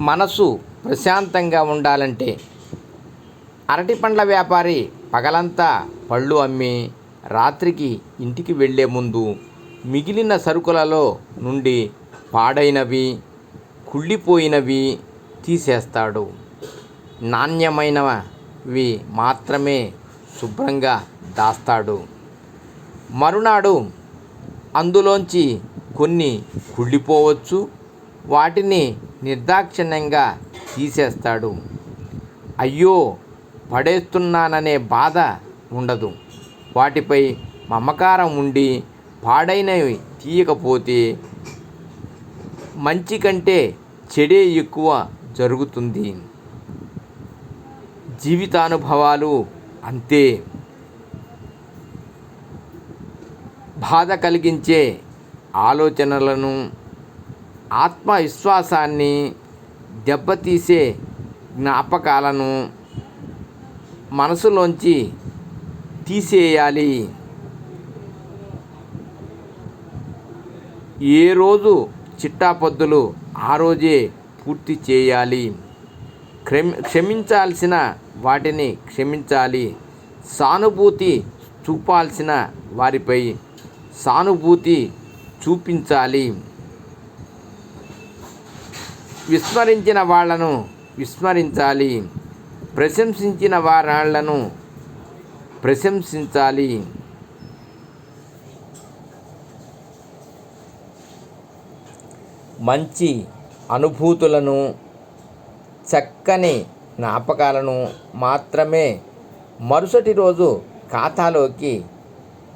మనసు ప్రశాంతంగా ఉండాలంటే అరటి పండ్ల వ్యాపారి పగలంతా పళ్ళు అమ్మి రాత్రికి ఇంటికి వెళ్ళే ముందు మిగిలిన సరుకులలో నుండి పాడైనవి కుళ్ళిపోయినవి తీసేస్తాడు. నాణ్యమైనవి మాత్రమే శుభ్రంగా దాస్తాడు. మరునాడు అందులోంచి కొన్ని కుళ్ళిపోవచ్చు వాటిని నిర్దాక్షిణ్యంగా తీసేస్తాడు. అయ్యో పడేస్తున్నాననే బాధ ఉండదు. వాటిపై మమకారం ఉండి పాడైనవి తీయకపోతే మంచి కంటే చెడే ఎక్కువ జరుగుతుంది. జీవితానుభవాలు అంతే. బాధ కలిగించే ఆలోచనలను ఆత్మవిశ్వాసాన్ని దెబ్బతీసే జ్ఞాపకాలను మనసులోంచి తీసేయాలి. ఏ రోజు చిట్టాపద్దులు ఆ రోజే పూర్తి చేయాలి. క్షమి క్షమించాల్సిన వాటిని క్షమించాలి. సానుభూతి చూపాల్సిన వారిపై సానుభూతి చూపించాలి. విస్మరించిన వాళ్ళను విస్మరించాలి. ప్రశంసించిన వారాళ్ళను ప్రశంసించాలి. మంచి అనుభూతులను చక్కని జ్ఞాపకాలను మాత్రమే మరుసటి రోజు ఖాతాలోకి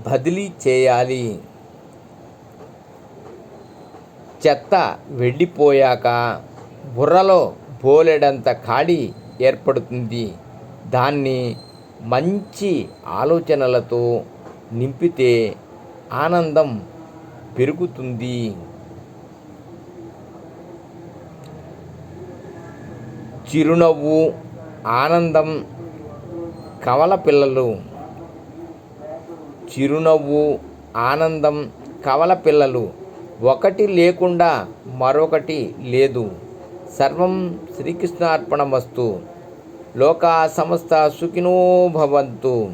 బదిలీ చేయాలి. చెత్త వెళ్ళిపోయాక బుర్రలో బోలెడంత ఖాళీ ఏర్పడుతుంది. దాన్ని మంచి ఆలోచనలతో నింపితే ఆనందం పెరుగుతుంది. చిరునవ్వు ఆనందం కవల పిల్లలు. చిరునవ్వు ఆనందం కవల పిల్లలు. ఒకటి లేకుండా మరొకటి లేదు. సర్వం శ్రీకృష్ణార్పణమస్తు లోకా సమస్త సుఖినో భవంతు.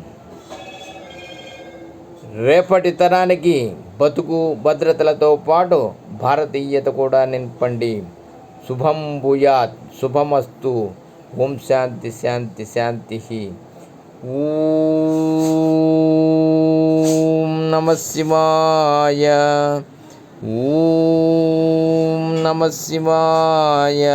రేపటి తరానికి బతుకు భద్రతలతో పాటు భారతీయత కూడా నింపండి. శుభం భూయాత్ శుభమస్తు. ఓం శాంతి శాంతి శాంతి. ఊ నమ శివాయ ఓం నమ శివాయ.